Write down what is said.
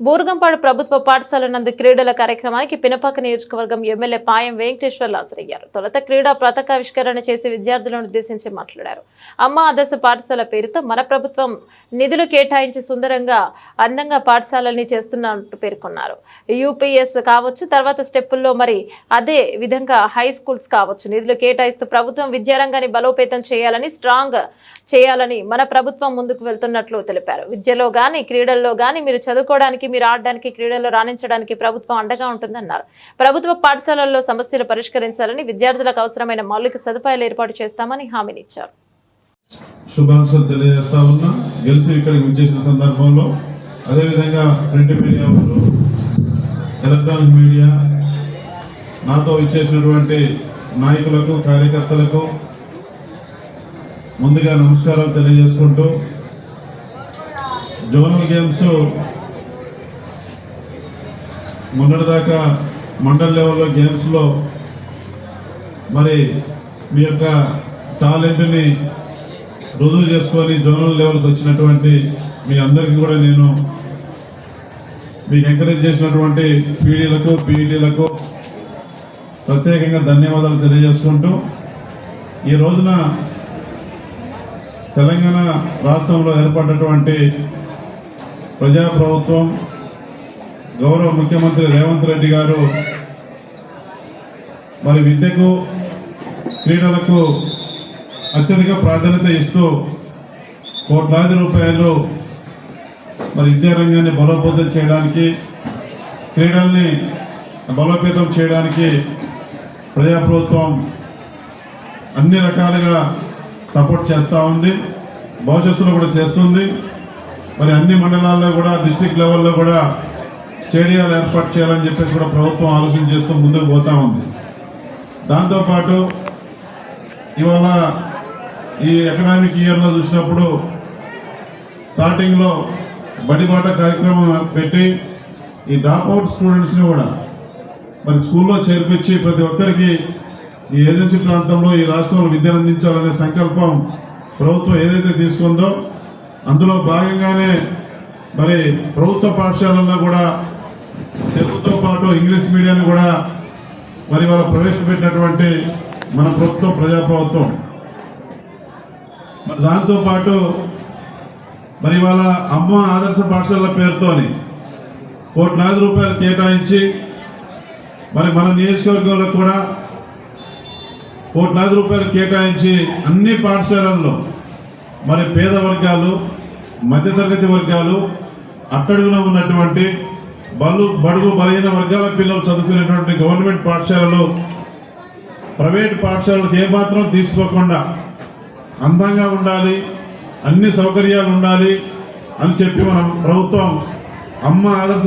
బూరుగంపాడు ప్రభుత్వ పాఠశాల నందు క్రీడల కార్యక్రమానికి పినపాక నియోజకవర్గం ఎమ్మెల్యే పాయం వెంకటేశ్వర్లు హాజరయ్యారు తొలుత క్రీడా పతాకావిష్కరణ చేసి విద్యార్థులను ఉద్దేశించి మాట్లాడారు. అమ్మ ఆదర్శ పాఠశాల పేరుతో మన ప్రభుత్వం నిధులు కేటాయించి సుందరంగా అందంగా పాఠశాలని చేస్తున్నట్టు పేర్కొన్నారు. యూపీఎస్ కావచ్చు తర్వాత స్టెప్పుల్లో మరి అదే విధంగా హై స్కూల్స్ కావచ్చు. నిధులు కేటాయిస్తూ ప్రభుత్వం విద్యారంగాన్ని బలోపేతం చేయాలని స్ట్రాంగ్ చేయాలని మన ప్రభుత్వం ముందుకు వెళ్తున్నట్లు తెలిపారు. విద్యలో కానీ క్రీడల్లో కానీ మీరు చదువుకోవడానికి మీరు ఆడడానికి క్రీడల్లో రాణించడానికి ప్రభుత్వం అండగా ఉంటుందన్నారు. ప్రభుత్వ పాఠశాలల్లో సమస్యలు పరిష్కరించాలని విద్యార్థులకు అవసరమైన మౌలిక సదుపాయాలు ఏర్పాటు చేస్తామని హామీనిచ్చారు శుభాంశాలు తెలియజేస్తా ఉన్నా గెలిచి ఇక్కడికి విచ్చేసిన సందర్భంలో అదేవిధంగా ప్రింట్ మీడియా ఎలక్ట్రానిక్ మీడియా నాతో ఇచ్చేసినటువంటి నాయకులకు కార్యకర్తలకు ముందుగా నమస్కారాలు తెలియజేసుకుంటూ జోనల్ గేమ్స్ మొన్నటిదాకా మండల్ లెవెల్లో గేమ్స్లో మరి మీ యొక్క టాలెంట్ని రుజువు చేసుకొని జోనల్ లెవెల్కి వచ్చినటువంటి మీ అందరికీ కూడా నేను మీకు ఎంకరేజ్ చేసినటువంటి పీడీలకు పీఈటీలకు ప్రత్యేకంగా ధన్యవాదాలు తెలియజేసుకుంటూ ఈ రోజున తెలంగాణ రాష్ట్రంలో ఏర్పడినటువంటి ప్రజాప్రభుత్వం గౌరవ ముఖ్యమంత్రి రేవంత్ రెడ్డి గారు మరి విద్యకు క్రీడలకు అత్యధిక ప్రాధాన్యత ఇస్తూ కోట్లాది రూపాయలు మరి విద్యారంగాన్ని బలోపేతం చేయడానికి క్రీడల్ని బలోపేతం చేయడానికి ప్రజాప్రభుత్వం అన్ని రకాలుగా సపోర్ట్ చేస్తూ ఉంది భవిష్యత్తులో కూడా చేస్తుంది. మరి అన్ని మండలాల్లో కూడా డిస్టిక్ లెవెల్లో కూడా స్టేడియాలు ఏర్పాటు చేయాలని చెప్పేసి కూడా ప్రభుత్వం ఆలోచన చేస్తూ ముందుకు పోతా ఉంది. దాంతోపాటు ఇవాళ ఈ ఎకనామిక్ ఇయర్లో చూసినప్పుడు స్టార్టింగ్లో బడిబాట కార్యక్రమం పెట్టి ఈ డ్రాప్ అవుట్ స్టూడెంట్స్ని కూడా మరి స్కూల్లో చేర్పించి ప్రతి ఒక్కరికి ఈ ఏజెన్సీ ప్రాంతంలో ఈ రాష్ట్రంలో విద్యను అందించాలనే సంకల్పం ప్రభుత్వం ఏదైతే తీసుకుందో అందులో భాగంగానే మరి ప్రభుత్వ పాఠశాలల్లో కూడా తెలుగుతో పాటు ఇంగ్లీష్ మీడియాన్ని కూడా మరి వాళ్ళు ప్రవేశపెట్టినటువంటి మన ప్రభుత్వం ప్రజాప్రభుత్వం. మరి దాంతో పాటు మరి వాళ్ళ అమ్మ ఆదర్శ పాఠశాలల పేరుతోని కోట్లాది రూపాయలు కేటాయించి మరి మన నియోజకవర్గంలో కూడా కోట్లాది రూపాయలు కేటాయించి అన్ని పాఠశాలల్లో మరి పేద వర్గాలు మధ్యతరగతి వర్గాలు అట్టడుగున ఉన్నటువంటి బలు బడుగు బలహీన వర్గాల పిల్లలు చదువుకునేటువంటి గవర్నమెంట్ పాఠశాలలు ప్రైవేట్ పాఠశాలకు ఏమాత్రం తీసుకోకుండా అందంగా ఉండాలి అన్ని సౌకర్యాలు ఉండాలి అని చెప్పి మనం ప్రభుత్వం అమ్మ ఆదర్శ